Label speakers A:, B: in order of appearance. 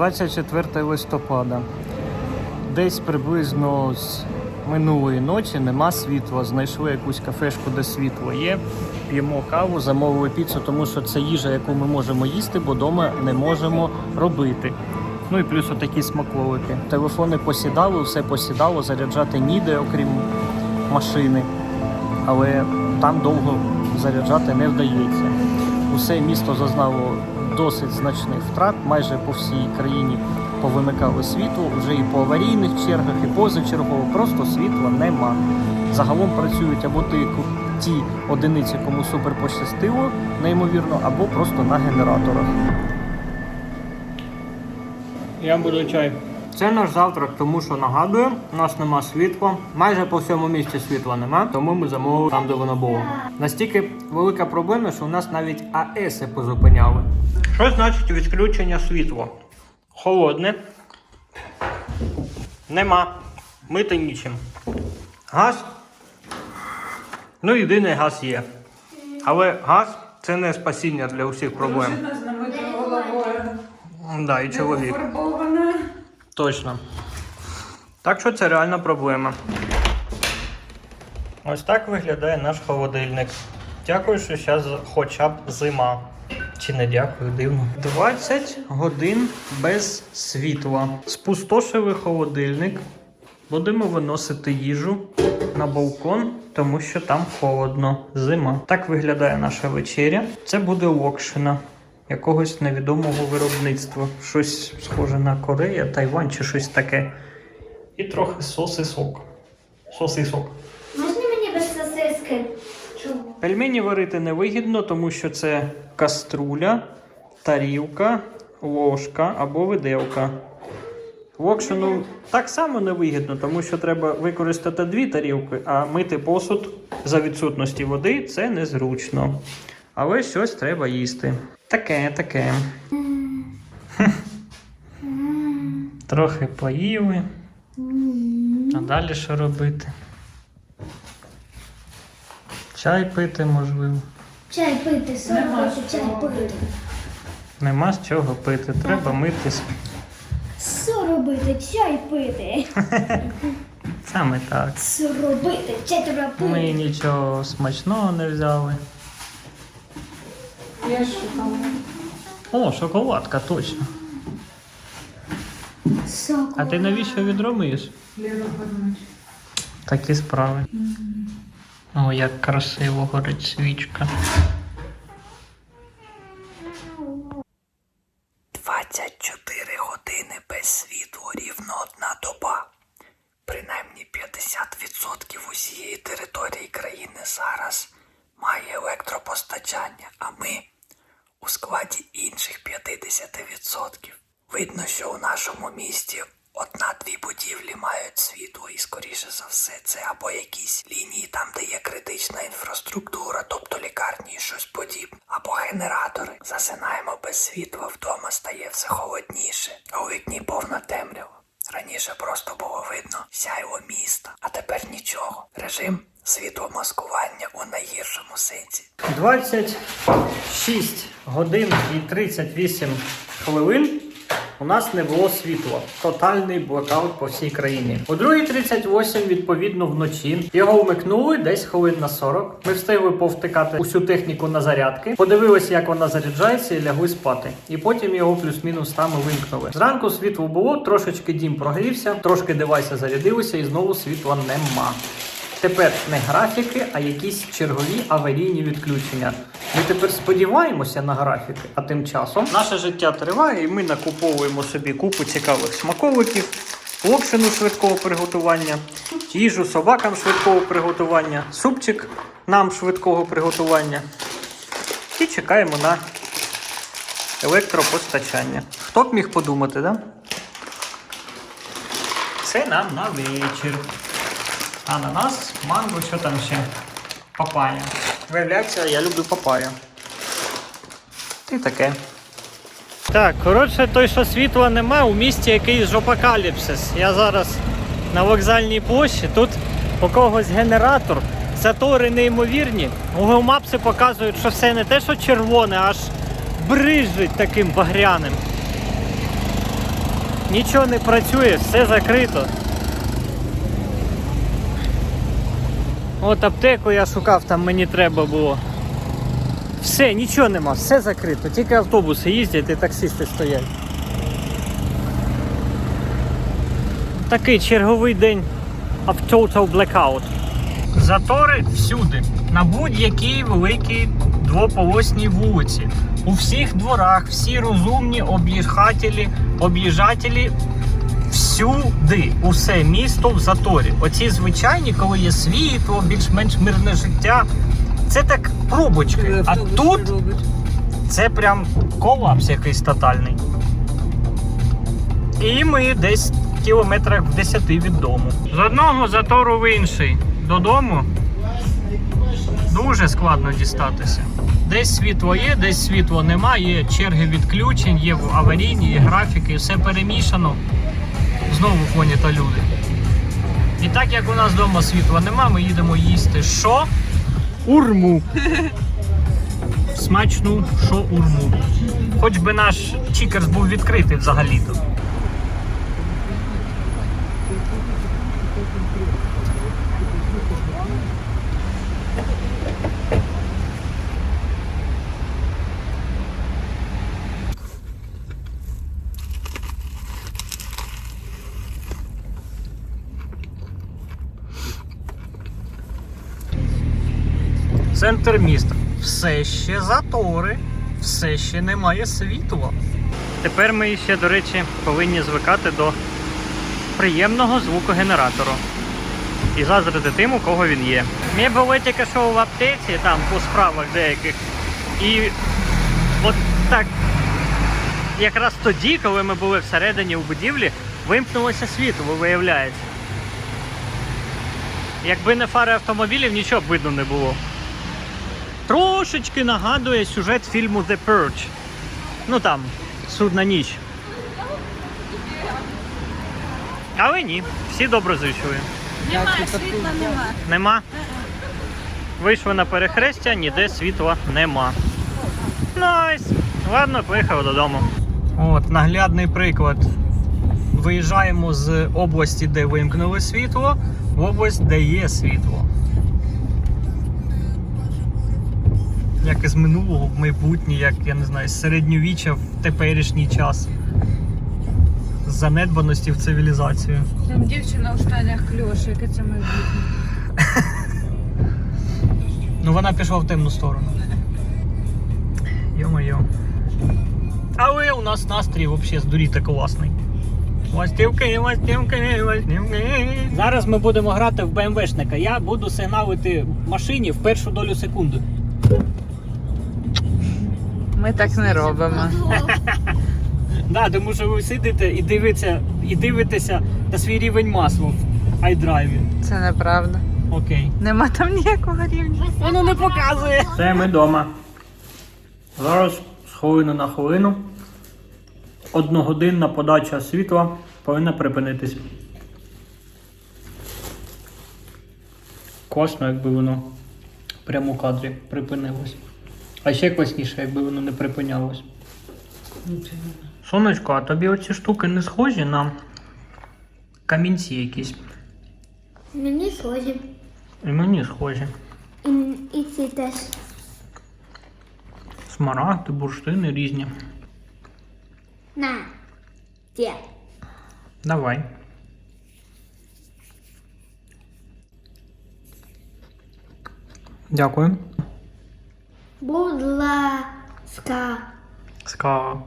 A: 24 листопада. Десь приблизно з минулої ночі нема світла. Знайшли якусь кафешку, де світло є. П'ємо каву, замовили піцу, тому що це їжа, яку ми можемо їсти, бо вдома не можемо робити. Ну і плюс отакі смаколики. Телефони посідали, все посідало, заряджати ніде, окрім машини. Але там довго заряджати не вдається. Усе місто зазнало досить значних втрат. Майже по всій країні повимикали світло, вже і по аварійних чергах, і позачергово. Просто світла нема. Загалом працюють або ті, одиниці, кому супер пощастило, неймовірно, або просто на генераторах. Я буду чай. Це наш завтрак, тому що нагадую, у нас нема світла. Майже по всьому місті світла нема, тому ми замовили там, де воно було. Настільки велика проблема, що у нас навіть АЕСи позупиняли. Що значить відключення світла? Холодне. Нема. Мити нічим. Газ. Ну, єдиний газ є. Але газ це не спасіння для усіх проблем.
B: Дружина з намитою головою.
A: Да, і чоловік. Точно. Так що це реальна проблема. Ось так виглядає наш холодильник. Дякую, що зараз хоча б зима. Чи не дякую, дивно. 20 годин без світла. Спустошили холодильник. Будемо виносити їжу на балкон, тому що там холодно. Зима. Так виглядає наша вечеря. Це буде локшина якогось невідомого виробництва. Щось схоже на Корея, Тайвань чи щось таке. І трохи сосисок. Сосисок.
C: Можна мені без сосиски? Чому?
A: Пельмені варити невигідно, тому що це каструля, тарілка, ложка або виделка. Локшину так само невигідно, тому що треба використати дві тарілки, а мити посуд за відсутності води це незручно. Але щось треба їсти. Таке, таке. Трохи поїли. А далі що робити? Чай пити можливо.
C: Чай пити,
B: Нема
C: сорок чай пити.
A: Нема з чого пити, треба митись.
C: Що робити? Чай пити.
A: Саме так.
C: Що робити? Чай треба
A: Ми нічого смачного не взяли.
B: Я шукала.
A: О, шоколадка, точно.
C: Шоколад.
A: А ти навіщо відро миєш?
B: Ліва.
A: Такі справи. О, як красиво горить свічка.
D: 24 години без світла рівно одна доба. Принаймні 50% усієї території країни зараз має електропостачання, а ми у складі інших 50%. Видно, що у нашому місті одна-дві будівлі мають світло, і скоріше за все це або якісь лінії там, де є критична інфраструктура, тобто лікарні і щось подібне, або генератори. Засинаємо без світла вдома, стає все холодніше, а у вікні повна темрява. Раніше просто було видно сяйво міста, а тепер нічого. Режим світломаскування у найгіршому сенсі.
A: 26 годин і 38 хвилин у нас не було світла. Тотальний блокаут по всій країні. О 2.38, відповідно, вночі його вмикнули десь хвилин на 40. Ми встигли повтикати усю техніку на зарядки, подивилися, як вона заряджається, і лягли спати. І потім його плюс-мінус там вимкнули. Зранку світло було, трошечки дім прогрівся, трошки девайси зарядилися, і знову світла нема. Тепер не графіки, а якісь чергові аварійні відключення. Ми тепер сподіваємося на графіки, а тим часом наше життя триває, і ми накуповуємо собі купу цікавих смаковиків, локшину швидкого приготування, їжу собакам швидкого приготування, супчик нам швидкого приготування. І чекаємо на електропостачання. Хто б міг подумати, да? Це нам на вечір. Ананас, манго, що там ще? Папая. Виявляється, я люблю папаю. І таке. Так, коротше, той, що світла нема, у місті якийсь жопокаліпсис. Я зараз на вокзальній площі, тут у когось генератор, затори неймовірні. Google Maps показують, що все не те, що червоне, аж брижить таким багряним. Нічого не працює, все закрито. От аптеку я шукав, там мені треба було. Все, нічого нема, все закрито. Тільки автобуси їздять і таксисти стоять. Такий черговий день of total blackout. Затори всюди, на будь-якій великій двополосній вулиці. У всіх дворах, всі розумні об'їжджателі, об'їжджателі всюди, усе місто в заторі. Оці звичайні, коли є світло, більш-менш мирне життя. Це так пробочки. А тут це прям колапс якийсь тотальний. І ми десь в кілометрах в 10 від дому. З одного затору в інший. Додому дуже складно дістатися. Десь світло є, десь світло немає, є черги відключень, є аварійні, є графіки, все перемішано. Знову фоні та люди. І так як у нас вдома світла нема, ми їдемо їсти що? Урму. Смачну шо урму. Хоч би наш чікерс був відкритий взагалі-то. Центр міста. Все ще затори, все ще немає світла. Тепер ми ще, до речі, повинні звикати до приємного звуку генератору. І заздрити тим, у кого він є. Ми були тільки що в аптеці, там по справах деяких. І от так, якраз тоді, коли ми були всередині у будівлі, вимкнулося світло, виявляється. Якби не фари автомобілів, нічого б видно не було. Трошечки нагадує сюжет фільму The Purge. Ну там, судна ніч. Але ні, всі доброзичливі.
B: Нема, світла нема.
A: Нема. Вийшли на перехрестя, ніде світла нема. Найс. Ладно, поїхав додому. От, наглядний приклад. Виїжджаємо з області, де вимкнули світло, в область, де є світло. Як із минулого в майбутнє, як я не знаю, з середньовіччя в теперішній час. З занедбаності в цивілізацію.
B: Там дівчина у штанях кльош, яке це майбутнє.
A: Ну вона пішла в темну сторону. Йо-моє. Але у нас настрій взагалі здуріти класний. Ластівки, ластівки, ластівки. Зараз ми будемо грати в БМВшника. Я буду сигналити машині в першу долю секунди.
B: Ми так не робимо.
A: Да, тому що ви сидите і дивитеся, і дивитеся на свій рівень масла в iDrive.
B: Це неправда.
A: Окей.
B: Нема там ніякого рівня.
A: Воно не показує. Це ми вдома. Зараз з хвилини на хвилину. Одногодинна подача світла повинна припинитись. Класно, якби воно прямо у кадрі припинилось. А ще класніше, якби воно не припинялось. Сонечко, а тобі оці штуки не схожі на камінці якісь.
C: Мені схожі.
A: І мені схожі.
C: І, і ці теж.
A: Смарагди, бурштини різні.
C: На. Ті.
A: Давай. Дякую.
C: Будь ласка.
A: Ска.